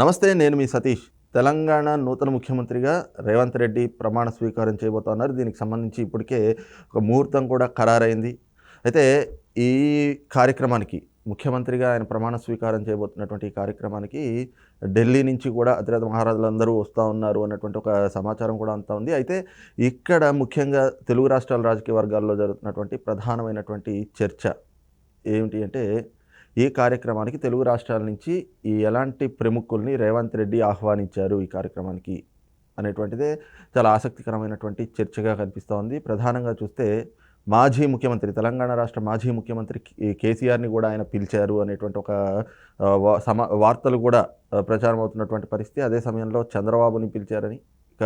నమస్తే నేను మీ సతీష్. తెలంగాణ నూతన ముఖ్యమంత్రిగా రేవంత్ రెడ్డి ప్రమాణ స్వీకారం చేయబోతున్నారు. దీనికి సంబంధించి ఇప్పటికే ఒక ముహూర్తం కూడా ఖరారైంది. అయితే ఈ కార్యక్రమానికి ముఖ్యమంత్రిగా ఆయన ప్రమాణ స్వీకారం చేయబోతున్నటువంటి ఈ కార్యక్రమానికి ఢిల్లీ నుంచి కూడా అతిరథ మహారాజులందరూ వస్తూ ఉన్నారు అన్నటువంటి ఒక సమాచారం కూడా అంతా ఉంది. అయితే ఇక్కడ ముఖ్యంగా తెలుగు రాష్ట్రాల రాజకీయ వర్గాల్లో జరుగుతున్నటువంటి ప్రధానమైనటువంటి చర్చ ఏమిటి అంటే ఈ కార్యక్రమానికి తెలుగు రాష్ట్రాల నుంచి ఈ ఎలాంటి ప్రముఖుల్ని రేవంత్ రెడ్డి ఆహ్వానించారు ఈ కార్యక్రమానికి అనేటువంటిదే చాలా ఆసక్తికరమైనటువంటి చర్చగా కనిపిస్తూ ఉంది. ప్రధానంగా చూస్తే మాజీ ముఖ్యమంత్రి తెలంగాణ రాష్ట్ర మాజీ ముఖ్యమంత్రి కే- కేసీఆర్ని కూడా ఆయన పిలిచారు అనేటువంటి ఒక ఆ, సమా వార్తలు కూడా ప్రచారం అవుతున్నటువంటి పరిస్థితి. అదే సమయంలో చంద్రబాబుని పిలిచారని ఇక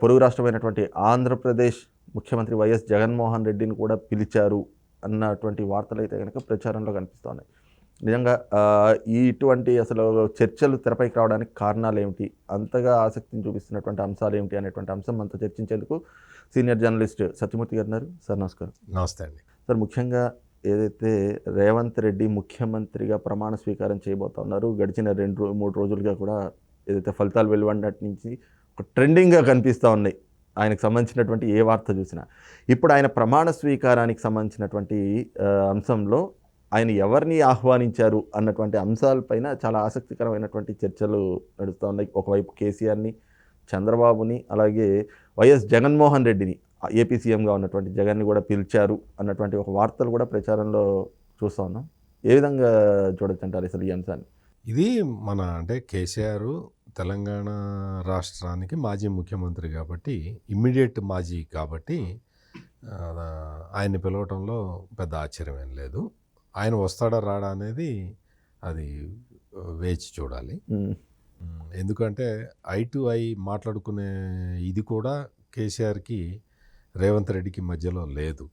పొరుగు రాష్ట్రమైనటువంటి ఆంధ్రప్రదేశ్ ముఖ్యమంత్రి వైఎస్ జగన్మోహన్ రెడ్డిని కూడా పిలిచారు. అన్నటువంటి వార్తలు అయితే కనుక ప్రచారంలో కనిపిస్తున్నాయి నిజంగా ఇటువంటి అసలు చర్చలు తెరపైకి రావడానికి కారణాలు ఏమిటి? అంతగా ఆసక్తిని చూపిస్తున్నటువంటి అంశాలు ఏమిటి అనేటువంటి అంశం మనతో చర్చించేందుకు సీనియర్ జర్నలిస్ట్ సత్యమూర్తి గారు ఉన్నారు. సార్ నమస్కారం. నమస్తే అండి. సార్ ముఖ్యంగా ఏదైతే రేవంత్ రెడ్డి ముఖ్యమంత్రిగా ప్రమాణ స్వీకారం చేయబోతున్నారు గడిచిన రెండు మూడు రోజులుగా కూడా ఏదైతే ఫలితాలు వెలువడినట్టు నుంచి ఒక ట్రెండింగ్గా కనిపిస్తూ ఉన్నాయి. ఆయనకు సంబంధించినటువంటి ఏ వార్త చూసినా. ఇప్పుడు ఆయన ప్రమాణ స్వీకారానికి సంబంధించినటువంటి అంశంలో ఆయన ఎవరిని ఆహ్వానించారు అన్నటువంటి అంశాలపైన చాలా ఆసక్తికరమైనటువంటి చర్చలు నడుస్తూ ఉన్నాయి. ఒకవైపు కేసీఆర్ని చంద్రబాబుని అలాగే వైఎస్ జగన్మోహన్ రెడ్డిని ఏపీ సీఎంగా ఉన్నటువంటి జగన్ని కూడా పిలిచారు అన్నటువంటి ఒక వార్తలు కూడా ప్రచారంలో చూస్తూ ఉన్నాం. ఏ విధంగా చూడొచ్చు అంటారు అసలు ఈ అంశాన్ని? ఇది మన అంటే కేసీఆర్ తెలంగాణ రాష్ట్రానికి మాజీ ముఖ్యమంత్రి కాబట్టి ఇమ్మీడియట్ మాజీ కాబట్టి ఆ, ఆయన్ని పిలవటంలో పెద్ద ఆశ్చర్యం ఏం లేదు. ఆయన వస్తాడా రాడా అనేది అది వేచి చూడాలి. ఎందుకంటే ఐ టు ఐ మాట్లాడుకునే ఇది కూడా కేసీఆర్కి రేవంత్ రెడ్డికి మధ్యలో లేదు.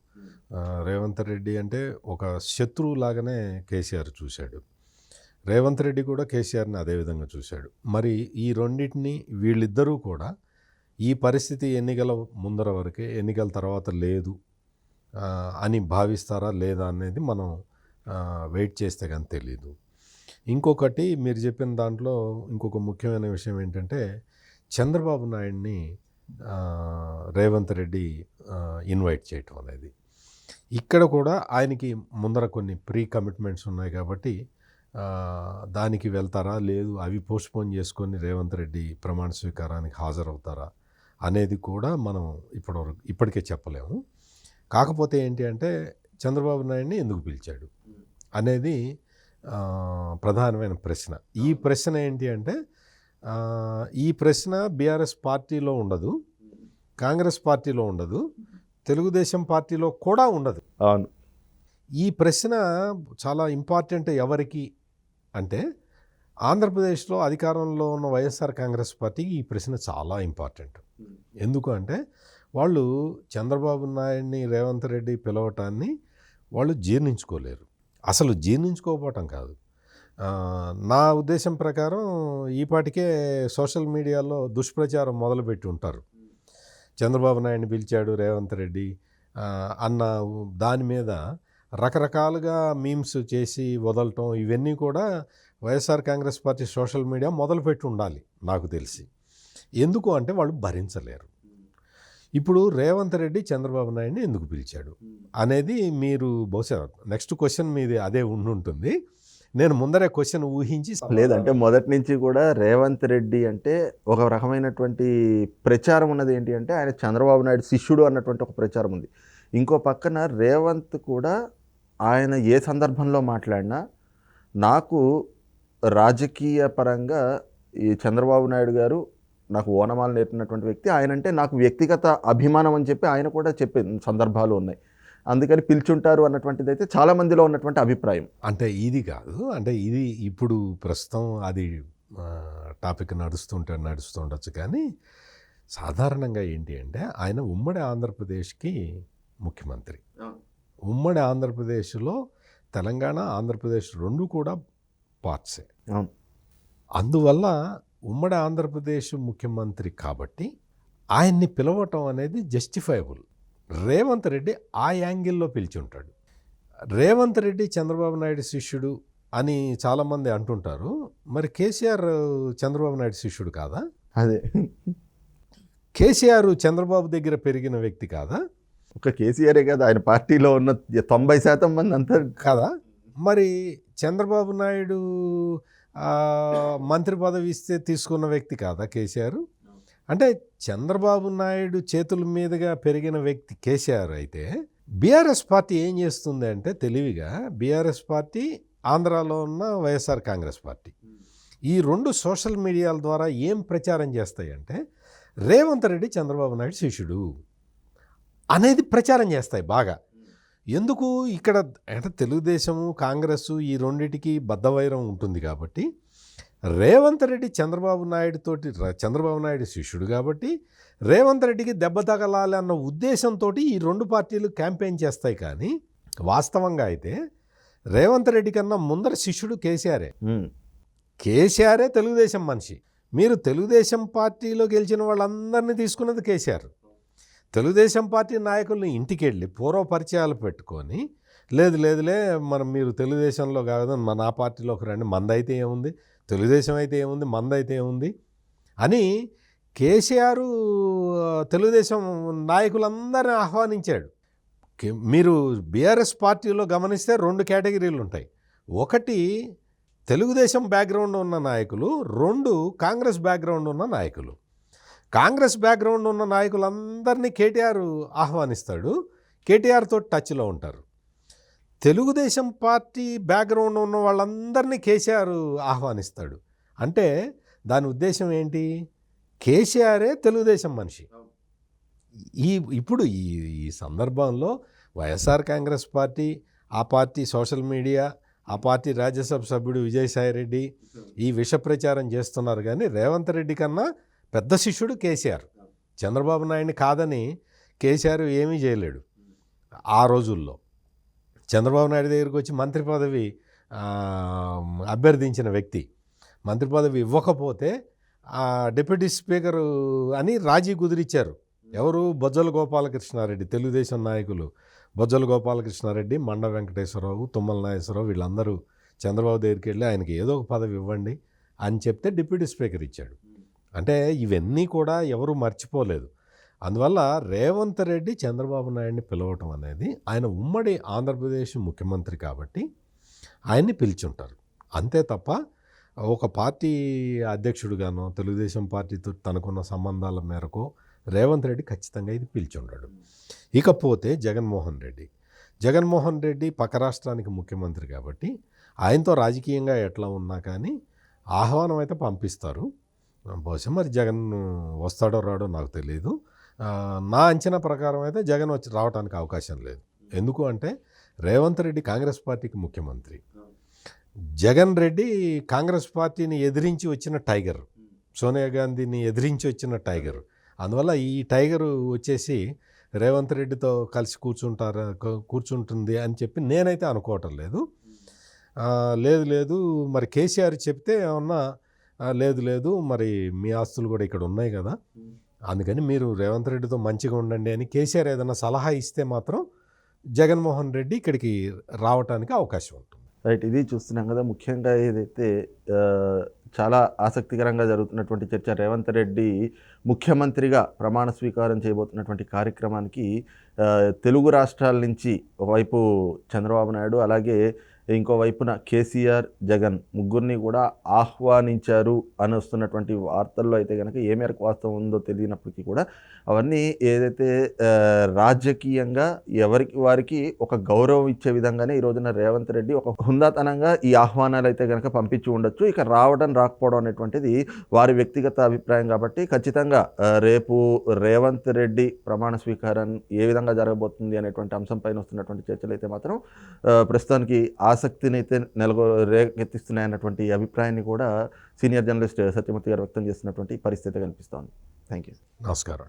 రేవంత్ రెడ్డి అంటే ఒక శత్రువు లాగానే కేసీఆర్ చూశాడు. రేవంత్ రెడ్డి కూడా కేసీఆర్ని అదే విధంగా చూశాడు. మరి ఈ రెండింటిని వీళ్ళిద్దరూ కూడా ఈ పరిస్థితి ఎన్నికల ముందర వరకే ఎన్నికల తర్వాత లేదు అని భావిస్తారా లేదా అనేది మనం వెయిట్ చేస్తే కానీ తెలీదు. ఇంకొకటి మీరు చెప్పిన దాంట్లో ఇంకొక ముఖ్యమైన విషయం ఏంటంటే చంద్రబాబు నాయుడిని రేవంత్ రెడ్డి ఇన్వైట్ చేయటం అనేది. ఇక్కడ కూడా ఆయనకి ముందర కొన్ని ప్రీ కమిట్మెంట్స్ ఉన్నాయి కాబట్టి దానికి వెళ్తారా? లేదు అవి పోస్ట్పోన్ చేసుకొని రేవంత్ రెడ్డి ప్రమాణ స్వీకారానికి హాజరవుతారా అనేది కూడా మనం ఇప్పటివరకు ఇప్పటికే చెప్పలేము. కాకపోతే ఏంటి అంటే చంద్రబాబు నాయుడిని ఎందుకు పిలిచాడు అనేది ప్రధానమైన ప్రశ్న. ఈ ప్రశ్న ఏంటి అంటే ఈ ప్రశ్న బీఆర్ఎస్ పార్టీలో ఉండదు కాంగ్రెస్ పార్టీలో ఉండదు తెలుగుదేశం పార్టీలో కూడా ఉండదు. అవును. ఈ ప్రశ్న చాలా ఇంపార్టెంట్ ఎవరికి అంటే ఆంధ్రప్రదేశ్లో అధికారంలో ఉన్న వైఎస్ఆర్ కాంగ్రెస్ పార్టీకి ఈ ప్రశ్న చాలా ఇంపార్టెంట్. ఎందుకు అంటే వాళ్ళు చంద్రబాబు నాయుడిని రేవంత్ రెడ్డి పిలవటాన్ని వాళ్ళు జీర్ణించుకోలేరు. అసలు జీర్ణించుకోకపోవటం కాదు. నా ఉద్దేశం ప్రకారం ఈ పాటికే సోషల్ మీడియాలో దుష్ప్రచారం మొదలుపెట్టి ఉంటారు. చంద్రబాబు నాయుడిని పిలిచాడు రేవంత్ రెడ్డి అన్న దాని మీద రకరకాలుగా మీమ్స్ చేసి వదలటం ఇవన్నీ కూడా YSR Congress party social media మొదలుపెట్టి ఉండాలి నాకు తెలిసి. ఎందుకు అంటే వాళ్ళు భరించలేరు. ఇప్పుడు రేవంత్ రెడ్డి చంద్రబాబు నాయుడిని ఎందుకు పిలిచాడు అనేది మీరు బహుశా నెక్స్ట్ క్వశ్చన్ మీది అదే ఉండుంటుంది. నేను ముందరే క్వశ్చన్ ఊహించి లేదంటే మొదటి నుంచి కూడా రేవంత్ రెడ్డి అంటే ఒక రకమైనటువంటి ప్రచారం ఉన్నది ఏంటి అంటే ఆయన చంద్రబాబు నాయుడు శిష్యుడు అన్నటువంటి ఒక ప్రచారం ఉంది. ఇంకో పక్కన రేవంత్ కూడా ఆయన ఏ సందర్భంలో మాట్లాడినా నాకు రాజకీయ పరంగా ఈ చంద్రబాబు నాయుడు గారు నాకు ఓనమాలు నేర్పినటువంటి వ్యక్తి. ఆయన అంటే నాకు వ్యక్తిగత అభిమానం అని చెప్పి ఆయన కూడా చెప్పే సందర్భాలు ఉన్నాయి. అందుకని పిలుచుంటారు అన్నటువంటిది అయితే చాలా మందిలో ఉన్నటువంటి అభిప్రాయం. అంటే ఇది కాదు. అంటే ఇది ఇప్పుడు ప్రస్తుతం అది టాపిక్ నడుస్తుంటే నడుస్తుండొచ్చు కానీ సాధారణంగా ఏంటి అంటే ఆయన ఉమ్మడి ఆంధ్రప్రదేశ్కి ముఖ్యమంత్రి. ఉమ్మడి ఆంధ్రప్రదేశ్లో తెలంగాణ ఆంధ్రప్రదేశ్ రెండు కూడా పార్ట్సే. అందువల్ల ఉమ్మడి ఆంధ్రప్రదేశ్ ముఖ్యమంత్రి కాబట్టి ఆయన్ని పిలవటం అనేది జస్టిఫైబుల్. రేవంత్ రెడ్డి ఆ యాంగిల్లో పిలిచి ఉంటాడు రేవంత్ రెడ్డి చంద్రబాబు నాయుడు శిష్యుడు అని చాలామంది అంటుంటారు. మరి కేసీఆర్ చంద్రబాబు నాయుడు శిష్యుడు కాదా? అదే. కేసీఆర్ చంద్రబాబు దగ్గర పెరిగిన వ్యక్తి కాదా? ఒక కేసీఆరే కదా ఆయన పార్టీలో ఉన్న తొంభై శాతం మంది అంతా కదా. మరి చంద్రబాబు నాయుడు మంత్రి పదవి ఇస్తే తీసుకున్న వ్యక్తి కాదా కేసీఆర్? అంటే చంద్రబాబు నాయుడు చేతుల మీదుగా పెరిగిన వ్యక్తి కేసీఆర్ అయితే బీఆర్ఎస్ పార్టీ ఏం చేస్తుంది అంటే తెలివిగా బీఆర్ఎస్ పార్టీ ఆంధ్రాలో ఉన్న వైఎస్ఆర్ కాంగ్రెస్ పార్టీ. ఈ రెండు సోషల్ మీడియాల ద్వారా ఏం ప్రచారం చేస్తాయంటే రేవంత్ రెడ్డి చంద్రబాబు నాయుడు శిష్యుడు. అనేది ప్రచారం చేస్తాయి బాగా. ఎందుకు? ఇక్కడ అంటే తెలుగుదేశము కాంగ్రెస్ ఈ రెండిటికి బద్ధవైరం ఉంటుంది కాబట్టి రేవంత్ రెడ్డి చంద్రబాబు నాయుడు తోటి ర- చంద్రబాబు నాయుడు శిష్యుడు కాబట్టి రేవంత్ రెడ్డికి దెబ్బ తగలాలి అన్న ఉద్దేశంతో ఈ రెండు పార్టీలు క్యాంపెయిన్ చేస్తాయి కానీ వాస్తవంగా అయితే రేవంత్ రెడ్డి కన్నా ముందర శిష్యుడు కేసీఆరే. కేసీఆరే తెలుగుదేశం మనిషి. మీరు తెలుగుదేశం పార్టీలో గెలిచిన వాళ్ళందరినీ తీసుకున్నది కేసీఆర్. తెలుగుదేశం పార్టీ నాయకుల్ని ఇంటికి వెళ్ళి పూర్వ పరిచయాలు పెట్టుకొని లేదు లేదులే మనం మీరు తెలుగుదేశంలో కాదు మన ఆ పార్టీలోకి రండి మందైతే ఏముంది తెలుగుదేశం అయితే ఏముంది మందైతే ఏముంది అని కేసీఆర్ తెలుగుదేశం నాయకులందరిని ఆహ్వానించాడు. మీరు బీఆర్ఎస్ పార్టీలో గమనిస్తే రెండు కేటగిరీలు ఉంటాయి. ఒకటి తెలుగుదేశం బ్యాక్గ్రౌండ్ ఉన్న నాయకులు రెండు కాంగ్రెస్ బ్యాక్గ్రౌండ్ ఉన్న నాయకులు. కాంగ్రెస్ బ్యాక్గ్రౌండ్ ఉన్న నాయకులందరినీ కేటీఆర్ ఆహ్వానిస్తాడు. కేటీఆర్తో టచ్లో ఉంటారు. తెలుగుదేశం పార్టీ బ్యాక్గ్రౌండ్ ఉన్న వాళ్ళందరినీ కేసీఆర్ ఆహ్వానిస్తాడు. అంటే దాని ఉద్దేశం ఏంటి? కేసీఆరే తెలుగుదేశం మనిషి. ఈ ఇప్పుడు ఈ ఈ సందర్భంలో వైఎస్ఆర్ కాంగ్రెస్ పార్టీ ఆ పార్టీ సోషల్ మీడియా ఆ పార్టీ రాజ్యసభ సభ్యుడు విజయసాయిరెడ్డి ఈ విష ప్రచారం చేస్తున్నారు. కానీ రేవంత్ రెడ్డి కన్నా పెద్ద శిష్యుడు కేసీఆర్. చంద్రబాబు నాయుడిని కాదని కేసీఆర్ ఏమీ చేయలేడు ఆ రోజుల్లో. చంద్రబాబు నాయుడు దగ్గరికి వచ్చి మంత్రి పదవి అభ్యర్థించిన వ్యక్తి. మంత్రి పదవి ఇవ్వకపోతే ఆ డిప్యూటీ స్పీకరు అని రాజీ కుదిరిచ్చారు. ఎవరు? బొజ్జల గోపాలకృష్ణారెడ్డి తెలుగుదేశం నాయకులు బొజ్జల గోపాలకృష్ణారెడ్డి మండ వెంకటేశ్వరరావు తుమ్మల నాగేశ్వరరావు వీళ్ళందరూ చంద్రబాబు దగ్గరికి వెళ్ళి ఆయనకి ఏదో ఒక పదవి ఇవ్వండి అని చెప్తే డిప్యూటీ స్పీకర్ ఇచ్చాడు. అంటే ఇవన్నీ కూడా ఎవరు మర్చిపోలేదు. అందువల్ల రేవంత్ రెడ్డి చంద్రబాబు నాయుడిని పిలవటం అనేది ఆయన ఉమ్మడి ఆంధ్రప్రదేశ్ ముఖ్యమంత్రి కాబట్టి ఆయన్ని పిలిచుంటారు. అంతే తప్ప ఒక పార్టీ అధ్యక్షుడుగానో తెలుగుదేశం పార్టీతో తనకున్న సంబంధాల మేరకు రేవంత్ రెడ్డి ఖచ్చితంగా ఇది పిలిచుంటాడు. ఇకపోతే జగన్మోహన్ రెడ్డి. జగన్మోహన్ రెడ్డి పక్క రాష్ట్రానికి ముఖ్యమంత్రి కాబట్టి ఆయనతో రాజకీయంగా ఎట్లా ఉన్నా కానీ ఆహ్వానం అయితే పంపిస్తారు. బహుశా మరి జగన్ వస్తాడో రాడో నాకు తెలియదు నా అంచనా ప్రకారం అయితే జగన్ వచ్చి రావడానికి అవకాశం లేదు. ఎందుకు అంటే రేవంత్ రెడ్డి కాంగ్రెస్ పార్టీకి ముఖ్యమంత్రి. జగన్ రెడ్డి కాంగ్రెస్ పార్టీని ఎదిరించి వచ్చిన టైగర్ సోనియా గాంధీని ఎదిరించి వచ్చిన టైగర్. అందువల్ల ఈ టైగర్ వచ్చేసి రేవంత్ రెడ్డితో కలిసి కూర్చుంటారా కూర్చుంటుంది అని చెప్పి నేనైతే అనుకోవటం లేదు. లేదు లేదు. మరి కేసీఆర్ చెప్తే ఏమన్నా లేదు లేదు. మరి మీ ఆస్తులు కూడా ఇక్కడ ఉన్నాయి కదా. అందుకని మీరు రేవంత్ రెడ్డితో మంచిగా ఉండండి అని కేసీఆర్ ఏదైనా సలహా ఇస్తే మాత్రం జగన్మోహన్ రెడ్డి ఇక్కడికి రావటానికి అవకాశం ఉంటుంది. రైట్. ఇది చూస్తున్నాం కదా. ముఖ్యంగా ఏదైతే చాలా ఆసక్తికరంగా జరుగుతున్నటువంటి చర్చ రేవంత్ రెడ్డి ముఖ్యమంత్రిగా ప్రమాణ స్వీకారం చేయబోతున్నటువంటి కార్యక్రమానికి తెలుగు రాష్ట్రాల నుంచి ఒకవైపు చంద్రబాబు నాయుడు అలాగే ఇంకో వైపున కేసీఆర్ జగన్ ముగ్గురిని కూడా ఆహ్వానించారు అని వస్తున్నటువంటి వార్తల్లో అయితే కనుక ఏ మేరకు వాస్తవం ఉందో తెలియనప్పటికీ కూడా అవన్నీ ఏదైతే రాజకీయంగా ఎవరికి వారికి ఒక గౌరవం ఇచ్చే విధంగానే ఈ రోజున రేవంత్ రెడ్డి ఒక హుందాతనంగా ఈ ఆహ్వానాలు అయితే కనుక పంపించి ఉండొచ్చు. ఇక రావడం రాకపోవడం అనేటువంటిది వారి వ్యక్తిగత అభిప్రాయం కాబట్టి ఖచ్చితంగా రేపు రేవంత్ రెడ్డి ప్రమాణ స్వీకారం ఏ విధంగా జరగబోతుంది అనేటువంటి అంశంపైన వస్తున్నటువంటి చర్చలు అయితే మాత్రం ప్రస్తుతానికి ఆ, ఆసక్తిని అయితే నెలగొ రేకెత్తిస్తున్నాయన్నటువంటి అభిప్రాయాన్ని కూడా సీనియర్ జర్నలిస్ట్ సత్యమూర్తి గారు వ్యక్తం చేస్తున్నటువంటి పరిస్థితి కనిపిస్తోంది. థ్యాంక్ యూ నమస్కారం.